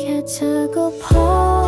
แค่เธอก็พอ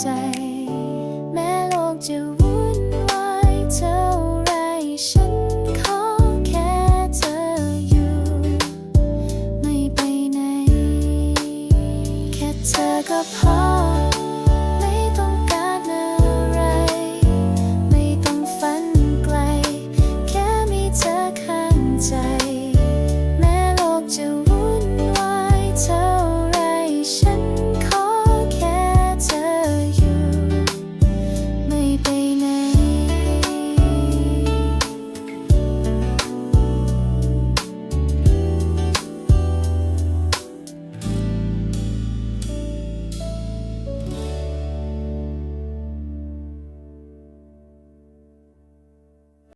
ใจ แม้โลกจะวุ่นวายเท่าไรฉันขอแค่เธออยู่ ไม่ไปไหน แค่เธอก็พอ